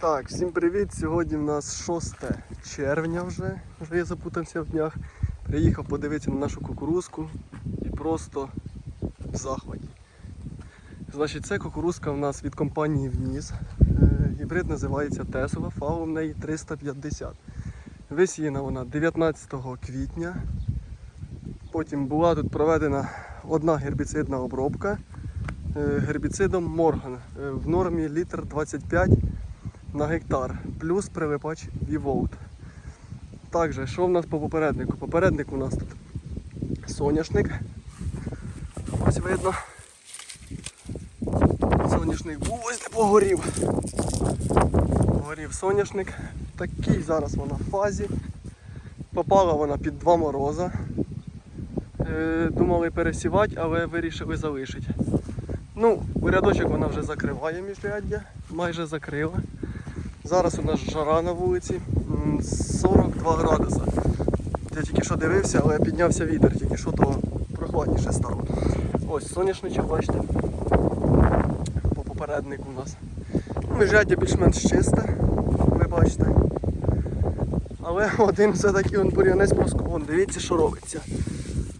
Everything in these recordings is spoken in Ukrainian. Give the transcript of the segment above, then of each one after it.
Так, всім привіт! Сьогодні в нас 6 червня вже, вже я запутався в днях. Приїхав подивитися на нашу кукурузку і просто в захваті. Значить, це кукурузка в нас від компанії Вніс. Е, Гібрид називається Тесова, фау в неї 350. Висіяна вона 19 квітня. Потім була тут проведена одна гербіцидна обробка е, гербіцидом Морган е, в нормі літр 25 на гектар, плюс прилипач Віволт. Також, що в нас по попереднику? Попередник у нас тут соняшник. Ось видно. Соняшник був ось де погорів. Погорів соняшник. Такий зараз вона в фазі. Попала вона під два мороза. Е, Думали пересівати, але вирішили залишити. Ну, рядочок вона вже закриває міжряддя, майже закрила. Зараз у нас жара на вулиці 42 градуса. Я тільки що дивився, але піднявся вітер, тільки що то прохладніше стало. Ось соняшничок, бачите. По попереднику у нас. Ну, Міжряддя більш-менш чисте, ви бачите. Але один все-таки бур'янець просто вон, дивіться, що робиться.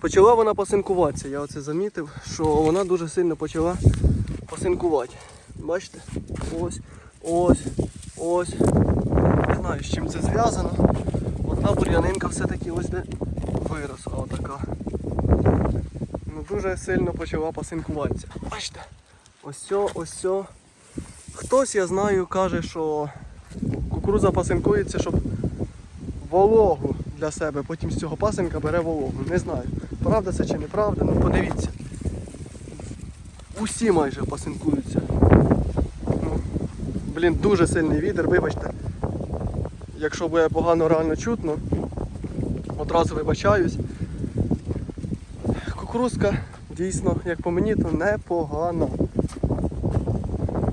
Почала вона пасинкуватися, я оце замітив, що вона дуже сильно почала пасинкувати. Бачите? Ось, ось, ось. Не знаю, з чим це зв'язано. Одна бур'янинка все-таки ось де виросла отака. Ну дуже сильно почала пасинкуватися. Бачите? Ось сьо, ось сьо. Хтось, я знаю, каже, що кукурудза пасинкується, щоб вологу для себе. Потім з цього пасинка бере вологу. Не знаю, правда це чи неправда, ну подивіться. Усі майже пасинкуються. Блін, дуже сильний вітер, вибачте. Якщо буде погано реально чутно, одразу вибачаюсь. Кукурузка дійсно, як по мені, то непогана.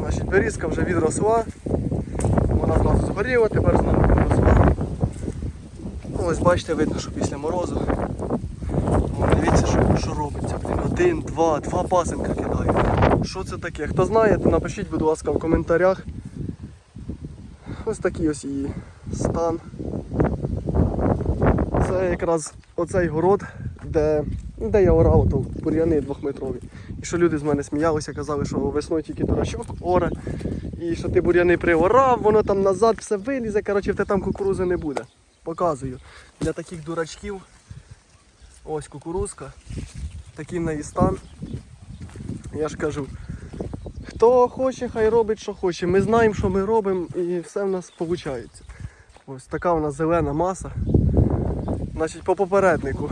Значить, берізка вже відросла. Вона зразу згоріла, тепер знову відросла. Ну, Ось бачите, видно, що після морозу. Дивіться, що, що робиться. Блін, один, два, два пасенка кидають. Що це таке? Хто знає, то напишіть, будь ласка, в коментарях. Ось такий ось її стан. Це якраз оцей город, де, де я орав, то бур'яни двохметрові. І що люди з мене сміялися, казали, що весною тільки дурачок оре. І що ти бур'яни приорав, воно там назад все вилізе, коротше, в те там кукурузи не буде. Показую. Для таких дурачків ось кукурузка. Такий в неї стан. Я ж кажу, хто хоче, хай робить, що хоче. Ми знаємо, що ми робимо, і все в нас виходить. Ось така у нас зелена маса. Значить, по попереднику.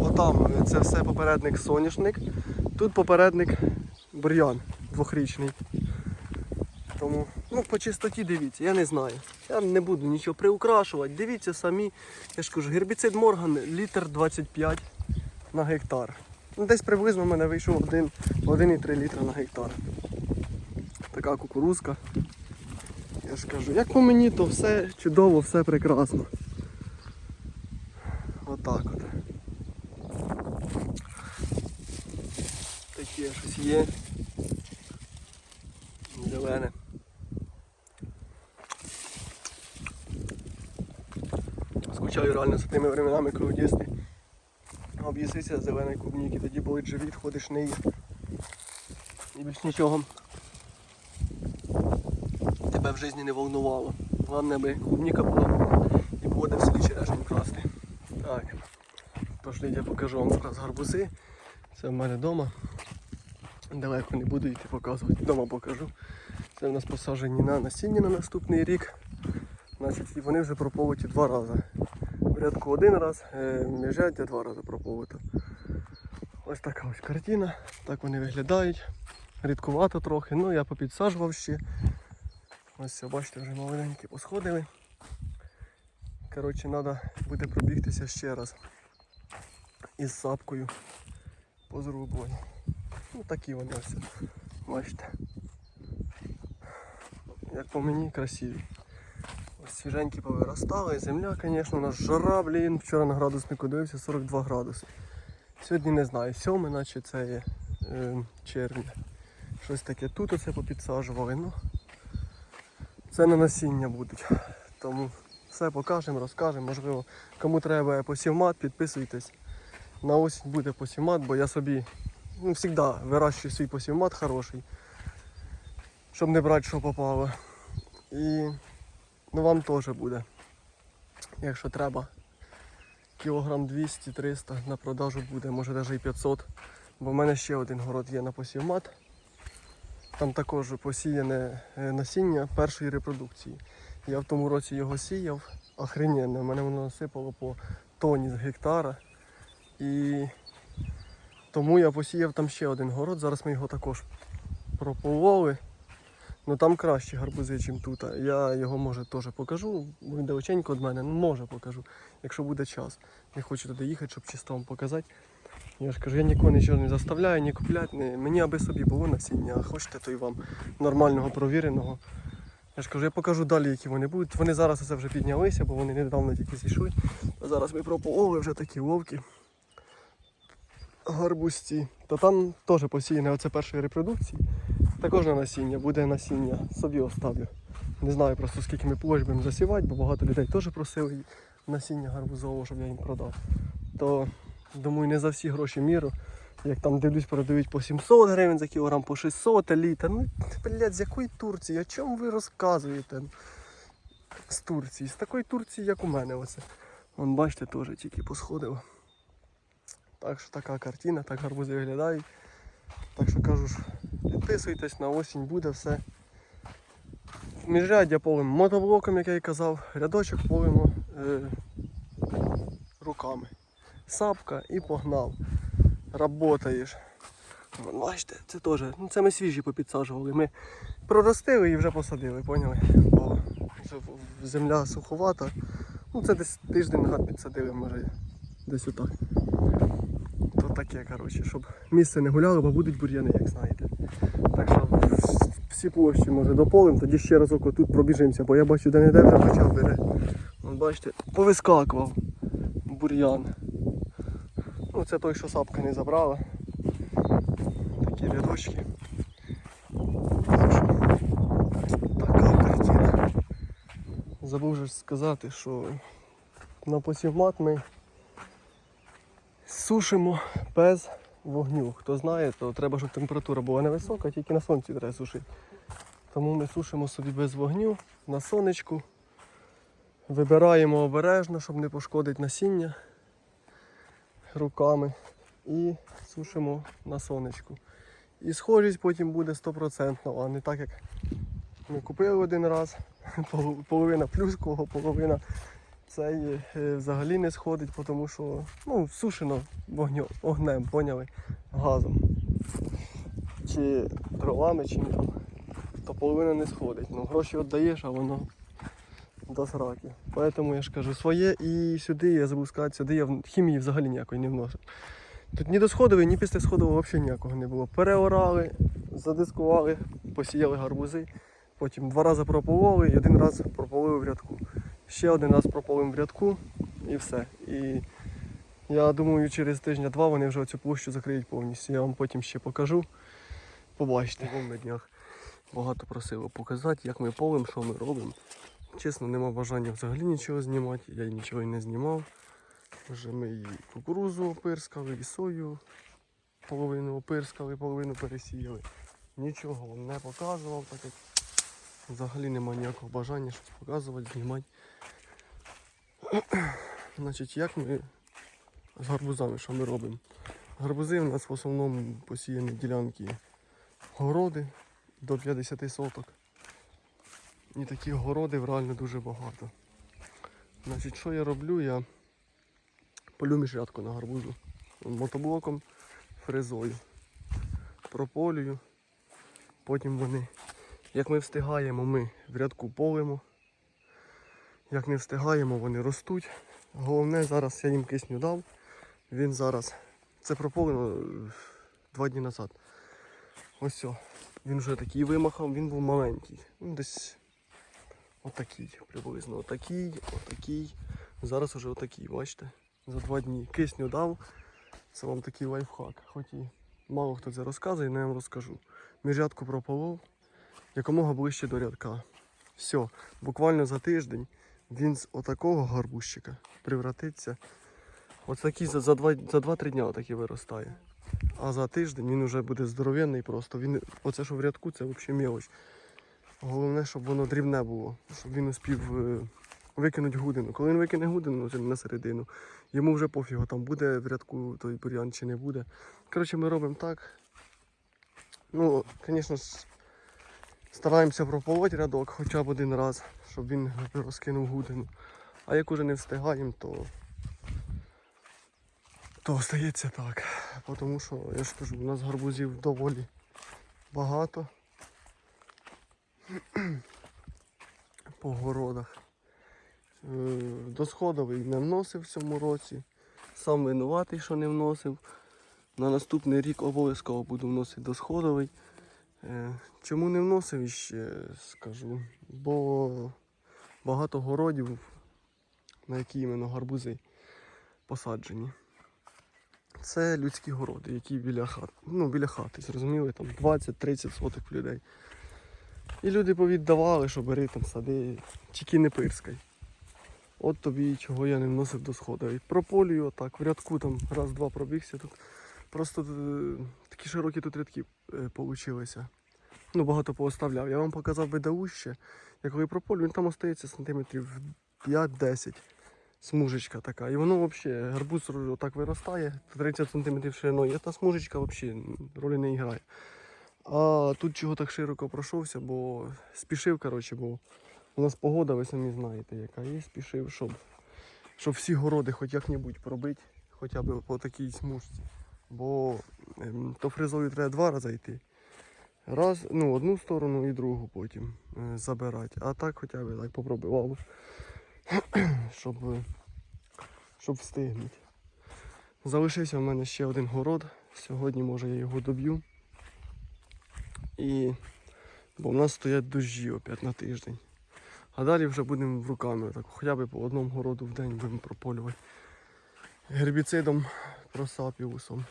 Отам це все попередник соняшник. Тут попередник бур'ян двохрічний. Тому ну, по чистоті дивіться, я не знаю. Я не буду нічого приукрашувати. Дивіться самі. Я ж кажу, гербіцид Морган літр 25 на гектар. Ну, десь приблизно в мене вийшов 1,3 літра на гектар. Така кукурузка. Я ж кажу, як по мені, то все чудово, все прекрасно. Отак от. Таке щось є. Зелене. Скучаю реально за тими временами, коли в дітстві об'їсися зеленої клубніки, тоді болить живіт, ходиш не їв. І більш нічого в житті не волнувало. Головне, аби клубніка була і було де в селі черешню красти. Так. Пошли, я покажу вам зараз гарбузи. Це в мене вдома. Далеко не буду йти показувати, вдома покажу. Це в нас посаджені на насіння на наступний рік. Значить, і вони вже прополоті два рази. В рядку один раз, е, міжряддя два рази прополото. Ось така ось картина. Так вони виглядають. Рідкувато трохи, ну я попідсаджував ще. Ось все, бачите, вже маленькі посходили. Коротше, треба буде пробігтися ще раз із сапкою по зрубуванню. Ну такі вони ось. Бачите. Як по мені красиві. Ось свіженькі повиростали, земля, звісно, у нас жара, блін. Вчора на градуснику дивився 42 градуси. Сьогодні не знаю, 7, наче це є е, червня. Щось таке тут оце попідсаджували. Ну, Це на насіння будуть. Тому все покажемо, розкажемо. Можливо, кому треба посівмат, підписуйтесь. На осінь буде посівмат, бо я собі ну, завжди вирощую свій посівмат хороший, щоб не брати, що попало. І ну, вам теж буде. Якщо треба, кілограм 200-300 на продажу буде, може навіть і 500. Бо в мене ще один город є на посівмат. Там також посіяне е, насіння першої репродукції. Я в тому році його сіяв, охрененно. Мене воно насипало по тоні з гектара. І тому я посіяв там ще один город. Зараз ми його також пропололи. Ну там кращі гарбузи, ніж тут. Я його може теж покажу. Він далеченько від мене, ну може покажу, якщо буде час. Не хочу туди їхати, щоб чисто вам показати. Я ж кажу, я нікого нічого не заставляю, ні купляти. Ні. Мені аби собі було насіння, а хочете, то й вам нормального, провіреного. Я ж кажу, я покажу далі, які вони будуть. Вони зараз це вже піднялися, бо вони недавно тільки зійшли. А зараз ми пропололи вже такі вовки. Гарбусті. То там теж посіяне оце першої репродукції. Також на насіння, буде насіння, собі оставлю. Не знаю просто скільки ми площ будемо засівати, бо багато людей теж просили насіння гарбузового, щоб я їм продав. То думаю, не за всі гроші міру. Як там дивлюсь, продають по 700 гривень за кілограм, по 600 а літр. Ну, блядь, з якої Турції? О чому ви розказуєте? З Турції. З такої Турції, як у мене оце. Вон бачите, теж тільки посходило. Так що така картина, так гарбузи виглядають. Так що кажу ж, підписуйтесь, на осінь буде все. Міжряддя полем мотоблоком, як я і казав, рядочок полимо е, руками. Сапка і погнав. Работаєш. Бачите, це теж. Ну це ми свіжі попідсаджували. Ми проростили і вже посадили, поняли? Бо земля суховата. Ну це десь тиждень назад підсадили, може десь отак. То таке, коротше, щоб місце не гуляло, бо будуть бур'яни, як знаєте. Так що всі площі може дополим, тоді ще разок отут пробіжимося, бо я бачу, де не де вже почав бере. Бачите, повискакував бур'ян. Ну, це той, що сапка не забрала. Такі рядочки. Така картина. Забув же сказати, що на посівмат ми сушимо без вогню. Хто знає, то треба, щоб температура була невисока, тільки на сонці треба сушити. Тому ми сушимо собі без вогню на сонечку. Вибираємо обережно, щоб не пошкодити насіння руками і сушимо на сонечку. І схожість потім буде 100%, а не так як ми купили один раз, поло- половина плюского, половина цей е, взагалі не сходить, тому що ну, сушено вогню, огнем, поняли, газом. Чи дровами, чим там, то половина не сходить. Ну, гроші віддаєш, а воно до сраки. Поэтому я ж кажу своє і сюди, я забув сказати, сюди я в- хімії взагалі ніякої не вношу. Тут ні до сходової, ні після сходового взагалі ніякого не було. Переорали, задискували, посіяли гарбузи, потім два рази пропололи і один раз прополили в рядку. Ще один раз прополимо в рядку і все. І я думаю, через тижня-два вони вже цю площу закриють повністю. Я вам потім ще покажу. Побачите. На днях багато просило показати, як ми полим, що ми робимо. Чесно, нема бажання взагалі нічого знімати, я нічого і не знімав. Вже ми і кукурузу опирскали, і сою половину опирскали, половину пересіяли. Нічого не показував, так як взагалі нема ніякого бажання щось показувати, знімати. Значить, як ми з гарбузами, що ми робимо? Гарбузи у нас в основному посіяні ділянки городи до 50 соток. І таких городів реально дуже багато. Значить, що я роблю? Я полю міжрядку на гарбузу мотоблоком, фрезою. Прополюю. Потім вони, як ми встигаємо, ми в рядку полимо. Як не встигаємо, вони ростуть. Головне, зараз я їм кисню дав. Він зараз. Це прополено е, два дні назад. Ось. Він вже такий вимахав, він був маленький. Десь отакий приблизно. Отакий, отакий. Зараз уже отакий, бачите? За два дні кисню дав. Це вам такий лайфхак. Хоч і мало хто це розказує, але я вам розкажу. Міжрядку прополов якомога ближче до рядка. Все, буквально за тиждень він з отакого гарбузчика превратиться. Ось такий за, за, два, за 2-3 дня отакий виростає. А за тиждень він вже буде здоровенний просто. Він, оце що в рядку, це взагалі мелоч. Головне, щоб воно дрібне було, щоб він успів е, викинути гудину. Коли він викине гудину вже на середину, йому вже пофігу, там буде в рядку той бур'ян чи не буде. Коротше, ми робимо так. Ну, звісно стараємося прополоти рядок хоча б один раз, щоб він розкинув гудину. А як уже не встигаємо, то, то стається так. Тому що, я ж кажу, у нас гарбузів доволі багато по городах. Е, Досходовий не вносив в цьому році. Сам винуватий, що не вносив. На наступний рік обов'язково буду вносити досходовий. Е, Чому не вносив іще скажу? Бо багато городів, на які іменно гарбузи посаджені. Це людські городи, які біля хати. Ну, біля хати, зрозуміли, там 20-30 сотих людей. І люди повіддавали, що бери там сади, тільки не пирскай. От тобі чого я не вносив до сходу. І прополюю отак, в рядку там раз-два пробігся тут. Просто е, такі широкі тут рядки е, получилися. Ну, багато пооставляв. Я вам показав видауще. Я коли прополю, він там остається сантиметрів 5-10. Смужечка така. І воно взагалі, гарбуз отак виростає, 30 см шириною. Та смужечка взагалі ролі не грає. А тут чого так широко пройшовся, бо спішив, коротше, бо у нас погода, ви самі знаєте, яка є, спішив, щоб, щоб всі городи хоч як-небудь пробити, хоча б по такій смужці. Бо ем, то фрезою треба два рази йти. Раз, ну, одну сторону і другу потім е, забирати. А так хоча б так попробував, щоб, е, щоб встигнути. Залишився в мене ще один город. Сьогодні, може, я його доб'ю. І... Бо в нас стоять дощі опять на тиждень. А далі вже будемо руками, так, хоча б по одному городу в день будемо прополювати. Гербіцидом просапіусом.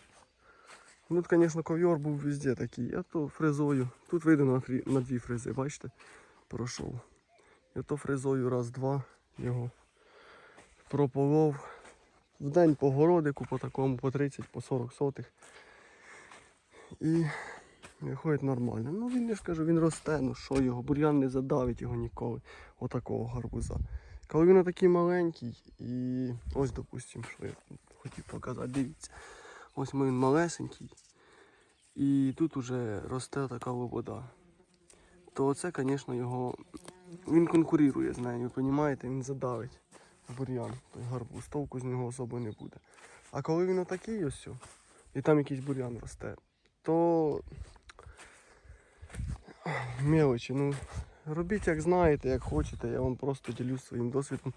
Ну, тут, звісно, ковьор був везде такий, а то фрезою. Тут вийде на, фрі... на дві фрези, бачите? Пройшов. І то фрезою раз-два його прополов. В день по городику, по такому, по 30, по 40 сотих. І виходить нормально. Ну він я ж кажу, він росте, ну що його, бур'ян не задавить його ніколи. Отакого гарбуза. Коли він такий маленький і ось, допустимо, що я хотів показати, дивіться. Ось він малесенький. І тут уже росте така вода. То це, звісно, його. Він конкурує з нею, ви розумієте, він задавить бур'ян, той гарбуз, толку з нього особо не буде. А коли він отакий ось, і там якийсь бур'ян росте, то мелочі, ну робіть як знаєте, як хочете, я вам просто ділюсь своїм досвідом,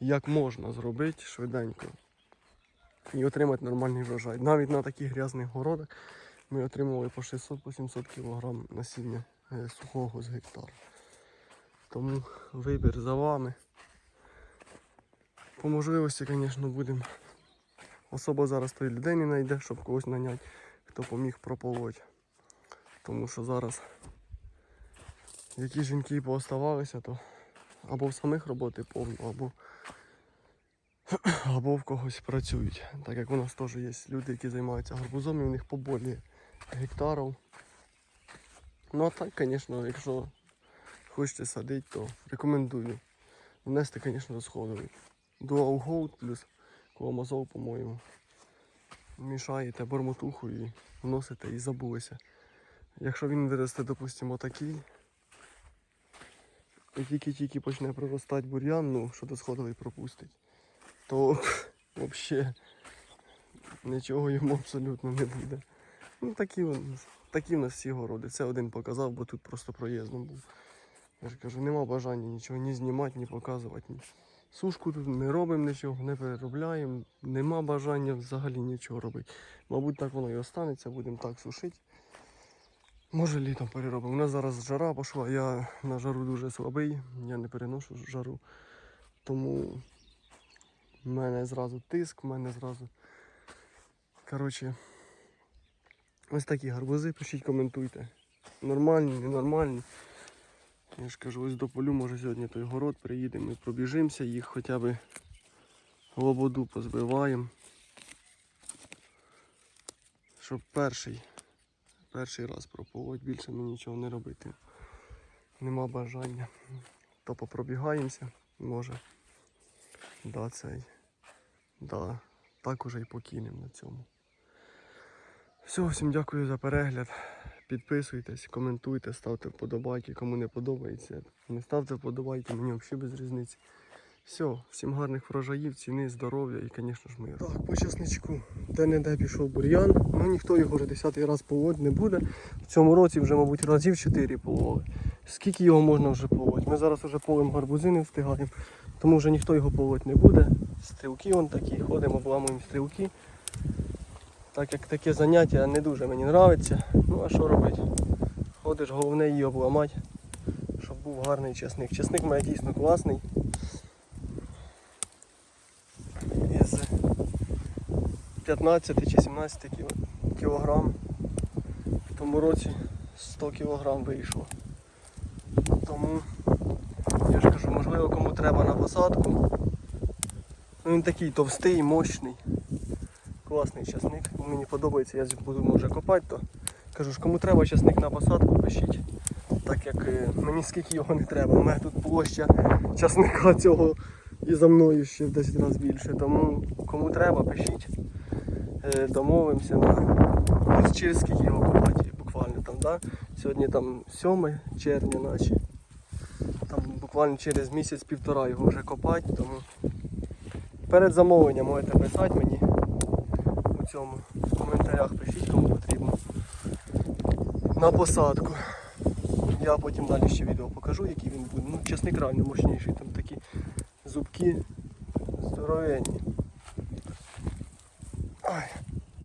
як можна зробити швиденько і отримати нормальний врожай. Навіть на таких грязних городах ми отримували по 600-700 кг насіння е, сухого з гектара. Тому вибір за вами. По можливості, звісно, будемо. Особо зараз тої людей не знайде, щоб когось наняти, хто поміг прополоть. Тому що зараз які жінки пооставалися, то або в самих роботи повно, або або в когось працюють. Так як у нас теж є люди, які займаються гарбузом і у них поболі гектарів. Ну а так, звісно, якщо хочете садити, то рекомендую. Внести, звісно, розходовий. Dual Gold плюс Коломазол, по-моєму. Мішаєте бормотуху і вносите і забулися. Якщо він виросте, допустимо, отакий, і тільки-тільки почне проростати бур'ян, ну, що досходовий пропустить то взагалі нічого йому абсолютно не буде. Ну такі, такі в нас всі городи. Це один показав, бо тут просто проїздом був. Я ж кажу, нема бажання нічого ні знімати, ні показувати. Ні. Сушку тут не робимо нічого, не переробляємо, нема бажання взагалі нічого робити. Мабуть, так воно і останеться, будемо так сушити. Може літом переробимо. У нас зараз жара пішла, я на жару дуже слабий, я не переношу жару. Тому у мене зразу тиск, у мене зразу. Коротше, ось такі гарбузи, пишіть, коментуйте. Нормальні, ненормальні. Я ж кажу, ось до полю, може сьогодні той город приїдемо і пробіжимося, їх хоча б лободу позбиваємо. Щоб перший, перший раз прополоть, більше ми нічого не робити. Нема бажання. То попробігаємося, може. Да, цей. Да, так уже і покинемо на цьому. Все, всім дякую за перегляд. Підписуйтесь, коментуйте, ставте вподобайки, кому не подобається. Не ставте вподобайки, мені взагалі без різниці. Все, всім гарних врожаїв, ціни, здоров'я і, звісно ж, миру. Так, по часничку. Де-не-де пішов бур'ян, ну ніхто його вже десятий раз полоть не буде. В цьому році вже, мабуть, разів 4 пололи. Скільки його можна вже полоть? Ми зараз вже полем гарбузи не встигаємо, тому вже ніхто його полоть не буде. Стрілки вон такі, ходимо, обламуємо стрілки. Так як таке заняття не дуже мені подобається. Ну а що робити? Ходиш, головне її обламати, щоб був гарний часник. Часник має дійсно класний. Із 15 чи 17 кіл- кілограм. В тому році 100 кілограм вийшло. Тому я ж кажу, можливо кому треба на посадку. Ну, він такий товстий, мощний. Класний часник. Мені подобається, я буду може копати, то кажу ж, кому треба часник на посадку, пишіть. Так як е, мені скільки його не треба. У мене тут площа часника цього і за мною ще в 10 разів більше. Тому кому треба, пишіть. Е, Домовимося на скільки його копати, буквально там, да? Сьогодні там 7 червня наче. Там буквально через місяць-півтора його вже копати, тому перед замовленням можете писати мені у цьому в коментарях пишіть, кому потрібно. На посадку. Я потім далі ще відео покажу, який він буде. Ну, чесник реально мощніший, там такі зубки здоровенні.